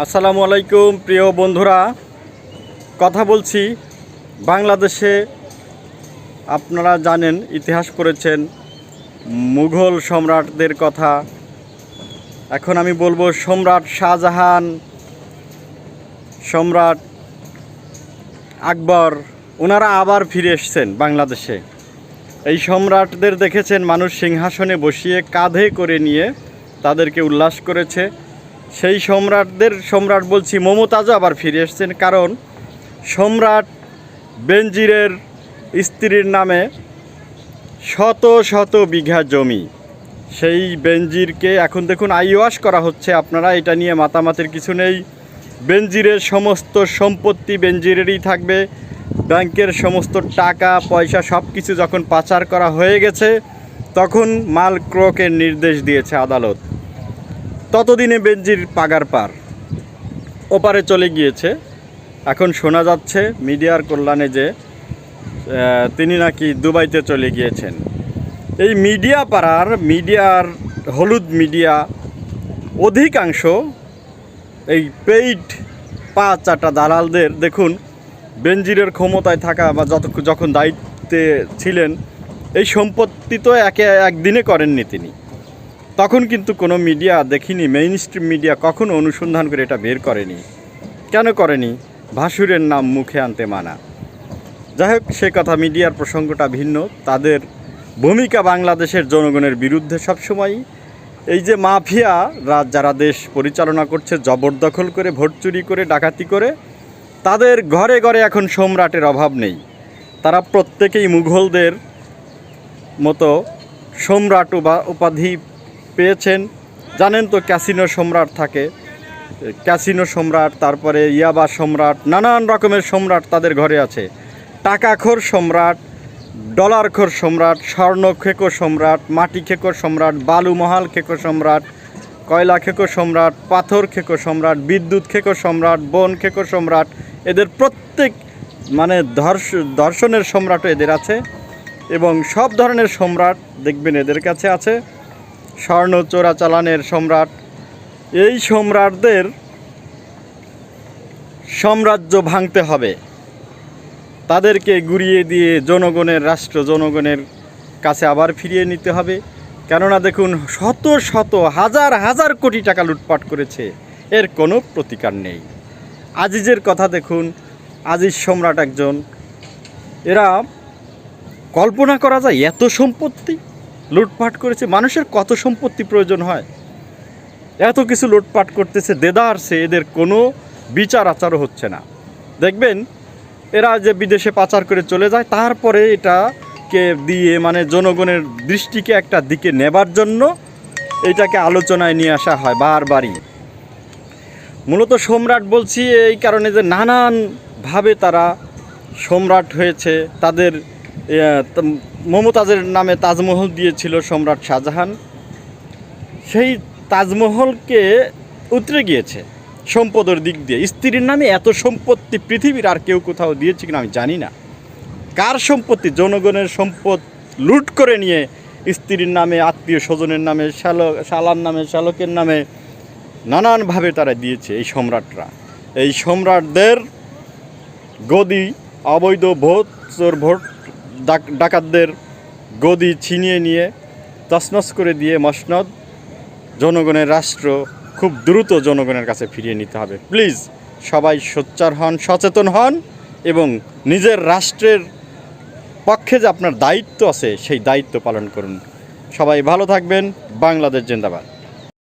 আসসালামু আলাইকুম, প্রিয় বন্ধুরা। কথা বলছি, বাংলাদেশে আপনারা জানেন, ইতিহাস পড়েছেন, মুঘল সম্রাটদের কথা। এখন আমি বলব, সম্রাট শাহজাহান, সম্রাট আকবর, ওনারা আবার ফিরে এসছেন বাংলাদেশে। এই সম্রাটদের দেখেছেন, মানুষ সিংহাসনে বসিয়ে কাঁধে করে নিয়ে তাদেরকে উল্লাস করেছে। সেই সম্রাটদের সম্রাট বলছি মমতাজও আবার ফিরে এসছেন। কারণ সম্রাট বেনজিরের স্ত্রীর নামে শত শত বিঘা জমি। সেই বেনজিরকে এখন দেখুন আইওয়াস করা হচ্ছে আপনারা, এটা নিয়ে মাতামাতির কিছু নেই। বেনজিরের সমস্ত সম্পত্তি বেনজিরেরই থাকবে। ব্যাংকের সমস্ত টাকা, পয়সা সব কিছু যখন পাচার করা হয়ে গেছে, তখন মাল ক্রোকের নির্দেশ দিয়েছে আদালত। ততদিনে বেনজির পাগার পার। ওপারে চলে গিয়েছে। এখন শোনা যাচ্ছে মিডিয়ার কল্যাণে যে তিনি নাকি দুবাইতে চলে গিয়েছেন। এই মিডিয়া পাড়ার, মিডিয়ার, হলুদ মিডিয়া অধিকাংশ এই পেইড পা চাটা দালালদের, দেখুন, বেনজিরের ক্ষমতায় থাকা বা যত, যখন দায়িত্বে ছিলেন, এই সম্পত্তি তো একে একদিনে করেননি তিনি। তখন কিন্তু কোনো মিডিয়া দেখিনি মেইন স্ট্রিম মিডিয়া কখনো অনুসন্ধান করে এটা বের করেনি। কেন করেনি? ভাসুরের নাম মুখে আনতে মানা। যাই হোক, সে কথা মিডিয়ার প্রসঙ্গটা ভিন্ন। তাদের ভূমিকা বাংলাদেশের জনগণের বিরুদ্ধে সবসময়ই। এই যে মাফিয়া রাজ যারা দেশ পরিচালনা করছে, জবরদখল করে, ভোট চুরি করে, ডাকাতি করে, তাদের ঘরে ঘরে এখন সম্রাটের অভাব নেই। তারা প্রত্যেকেই মুঘলদের মতো সম্রাট উপাধি পেয়েছেন। জানেন তো ক্যাসিনো সম্রাট থাকে। ক্যাসিনো সম্রাট, তারপরে ইয়াবা সম্রাট, নানান রকমের সম্রাট তাদের ঘরে আছে। টাকাখোর সম্রাট ডলার খোর সম্রাট স্বর্ণ খেকো সম্রাট মাটি খেকো সম্রাট বালু মহাল খেকো সম্রাট কয়লা খেকো সম্রাট পাথর খেকো সম্রাট বিদ্যুৎ খেকো সম্রাট বন খেকো সম্রাট। এদের প্রত্যেক মানে ধর্ষ দর্শনের সম্রাটও এদের আছে এবং সব ধরনের সম্রাট দেখবেন এদের কাছে আছে। স্বর্ণ চোরাচালানের সম্রাট। এই সম্রাটদের সাম্রাজ্য ভাঙতে হবে। তাদেরকে গুড়িয়ে দিয়ে জনগণের, রাষ্ট্র জনগণের কাছে আবার ফিরিয়ে নিতে হবে। কেননা দেখুন, শত শত, হাজার হাজার কোটি টাকা লুটপাট করেছে। এর কোনো প্রতিকার নেই। আজিজের কথা দেখুন, আজিজ সম্রাট একজন। এরা কল্পনা করা যায় এত সম্পত্তি? লুটপাট করেছে, মানুষের কত সম্পত্তি প্রয়োজন হয়? এত কিছু লুটপাট করতেছে দেদারসে এদের কোনো বিচার আচারও হচ্ছে না। দেখবেন, এরা যে বিদেশে পাচার করে চলে যায়, তারপরে এটাকে দিয়ে মানে জনগণের দৃষ্টিকে একটা দিকে নেবার জন্য এটাকে আলোচনায় নিয়ে আসা হয় বারবারই। মূলত সম্রাট বলছি, এই কারণে যে নানানভাবে তারা সম্রাট হয়েছে, তাদের মমতাজের নামে তাজমহল দিয়েছিল সম্রাট শাহজাহান। সেই তাজমহলকে উতরে গিয়েছে সম্পদের দিক দিয়ে। স্ত্রীর নামে এত সম্পত্তি পৃথিবীর আর কেউ কোথাও দিয়েছে কিনা আমি জানি না। কার সম্পত্তি? জনগণের সম্পদ লুট করে নিয়ে স্ত্রীর নামে, আত্মীয় স্বজনের নামে শালক শালার নামে, শ্যালকের নামে নানানভাবে তারা দিয়েছে এই সম্রাটরা। এই সম্রাটদের গদি, অবৈধ ভোট চোর ভোট ডাকাতদের গদি ছিনিয়ে নিয়ে, তছনছ করে দিয়ে মসনদ জনগণের রাষ্ট্র খুব দ্রুত জনগণের কাছে ফিরিয়ে নিতে হবে। প্লিজ সবাই সোচ্চার হন, সচেতন হন এবং নিজের রাষ্ট্রের পক্ষে যে আপনার দায়িত্ব আছে, সেই দায়িত্ব পালন করুন। সবাই ভালো থাকবেন। বাংলাদেশ জিন্দাবাদ।